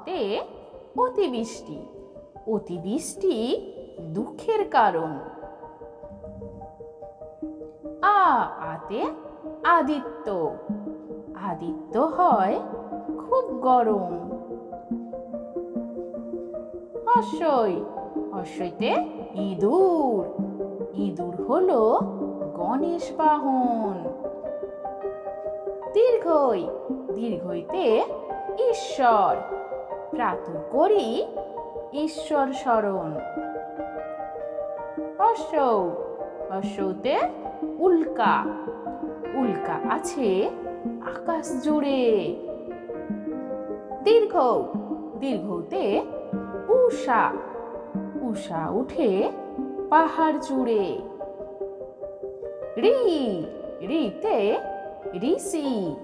অতে অতিবৃষ্টি অতিবৃষ্টি দুঃখের কারণ। আ, আতে আদিত্য। আদিত্য হয় খুব গরম। হর্ষই হর্ষইতে ইঁদুর। ইঁদুর হলো গণেশ বাহন। দীর্ঘই, দীর্ঘইতে ঈশ্বর। প্রাতঃ করি, ঈশ্বর স্মরণ হর্ষ হর্ষতে উল্কা। উল্কা আছে আকাশ জুড়ে। দীর্ঘ, দীর্ঘতে উষা উষা উঠে পাহাড় জুড়ে। রি, রিতে ঋষি।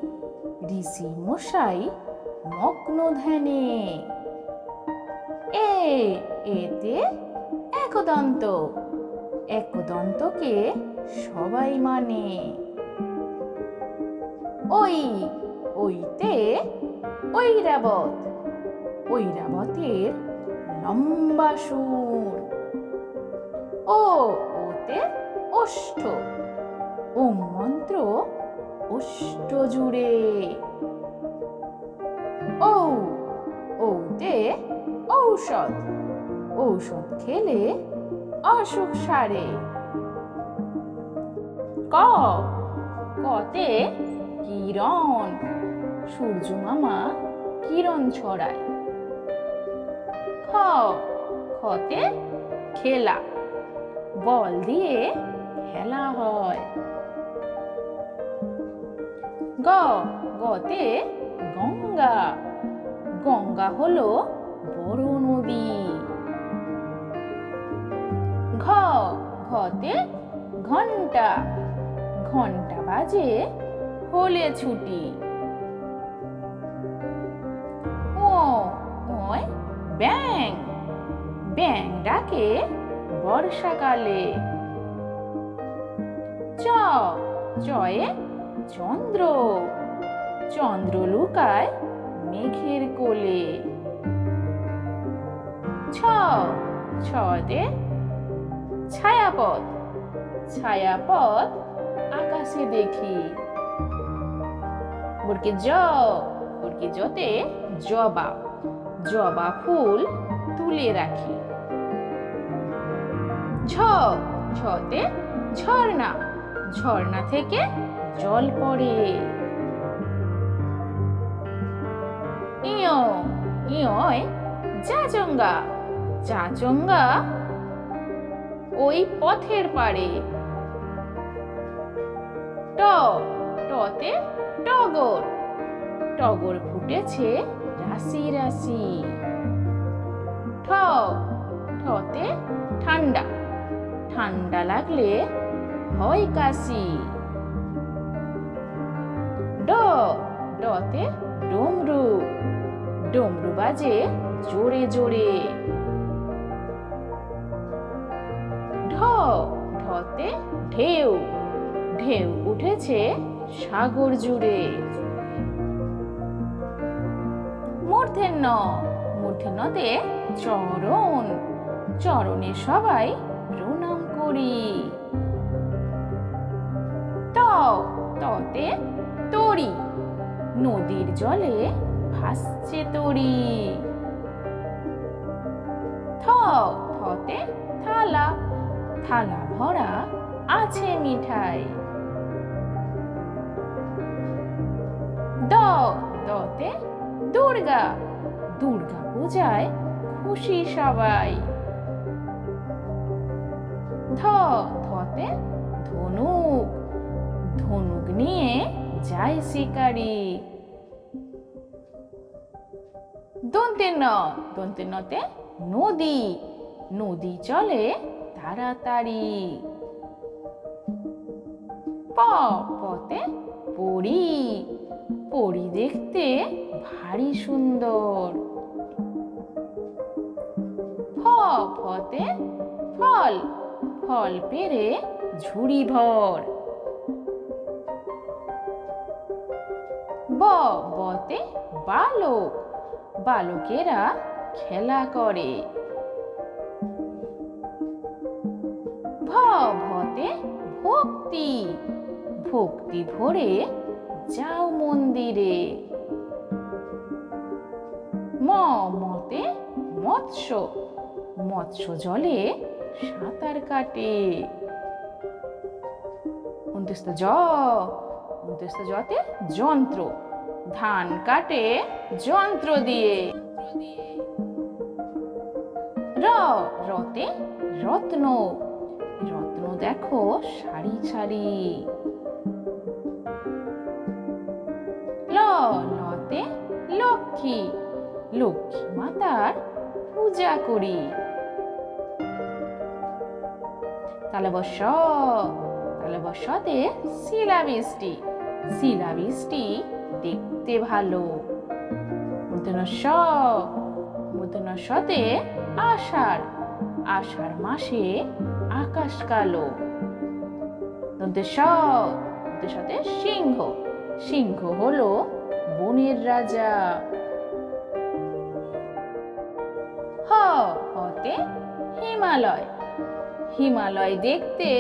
ঋষি মশাই মগ্ন ধ্যানে এ, এতে একদন্ত। একদন্তকে সবাই মানে। ওই, ওইতে ঐরাবত ঐরাবতের লম্বা সুর। ও, ওতে ওষ্ঠ ওম মন্ত্র ওষ্ঠ জুড়ে। ও ঔষধ। ঔষধ খেলে অসুখ সারে। ক, কতে কিরণ? সূর্য মামা কিরণ ছড়ায়। খ, খতে খেলা। বল দিয়ে খেলা হয়। গ, গতে গঙ্গা। গঙ্গা হলো বড় নদী ঘ ঘতে ঘণ্টা ঘণ্টা বাজে হলে ছুটি। ও ওয় ব্যাং ব্যাং ডাকে বর্ষাকালে। চ, চয়ে চন্দ্র চন্দ্র লুকায় মেঘের কোলে। ছ, ছদে ছায়াপথ ছায়াপথ আকাশে দেখি। জ জতে জবা জবা ফুল তুলে রাখি। ঝর্ণা ঝর্ণা থেকে জল পড়ে। ইয় ইয় চাচঙ্গা চাচঙ্গা ওই পথের পাড়ে। ট, টতে টগর। টগর ফুটেছে রাশি রাশি। ঠ, ঠতে ঠান্ডা। ঠান্ডা লাগলে হয় কাশি। ড, ডতে ডমরু। ডমরু বাজে জোরে জোরে। ঢেউ ঢেউ উঠেছে সাগর জুড়ে। মূর্ধন্য, মূর্ধন্যতে চরণ, চরণে সবাই প্রণাম করি। ত ততে তরি, নদীর জলে ভাসছে তরি। থ থতে থালা থালা ভরা আছে মিঠাই। দ, দতে দুর্গা। দুর্গা পূজায় খুশি সবাই। ধতে ধনুক। ধনুক নিয়ে যায় শিকারি। দন্তে ন দন্তে নতে নদী। নদী চলে তাড়াতাড়ি। প পতে পরি পরি দেখতে ভারী সুন্দর। ফ ফতে ফল ফল পেরে ঝুড়ি ভর। ব, বতে বালক, বালকেরা খেলা করে। ভ ভতে ভক্তি ভক্তি ভরে যাও মন্দিরে। ম মতে মৎস্য মৎস্য জলে সাঁতার কাটে। উনত্রিশটা জ উনত্রিশটা জতে যন্ত্র, ধান কাটে যন্ত্র দিয়ে। র, রতে রত্ন রত্ন দেখো সারি সারি। লতে লক্ষ্মী। লক্ষ্মী মাতার পূজা করি। তাহলে বস তাহলে বসতে শিলাবৃষ্টি শিলাবৃষ্টি দেখতে ভালো। মূর্ধন্য স মূর্ধন্য সতে আষাঢ়। আষাঢ় মাসে আকাশ কালো। দন্তে স দন্তে সতে সিংহ। সিংহ হলো বনের রাজা। হ, হতে হিমালয়। হিমালয় দেখতে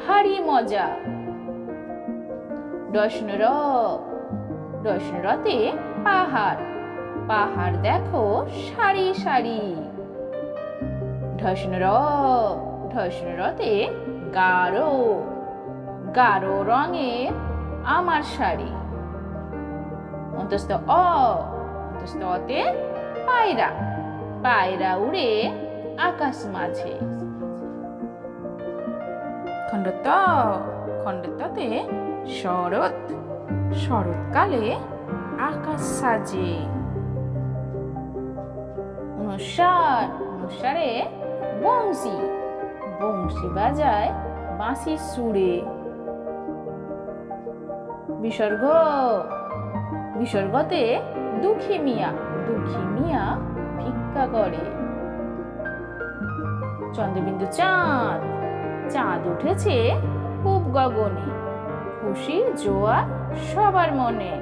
ভারী মজা। দর্শনর দর্শনরতে পাহাড়। পাহাড় দেখো সারি সারি। ঢসনর ঢসনরতে গাঢ় গাঢ় রঙের আমার শাড়ি। অন্তস্থ অ, অন্তস্থ অতে পায়রা পায়রা উড়ে আকাশ মাঝে। খণ্ডত, খণ্ডততে শরৎ, শরৎকালে আকাশ সাজে। অনুসার অনুসারে বংশী বংশী বাজায় বাঁশির সুরে। বিসর্গ বিসর্গতে দুঃখী মিয়া দুঃখী মিয়া ভিক্ষা করে। চন্দ্রবিন্দু চাঁদ চাঁদ উঠেছে খুব গগনে। খুশির জোয়া সবার মনে।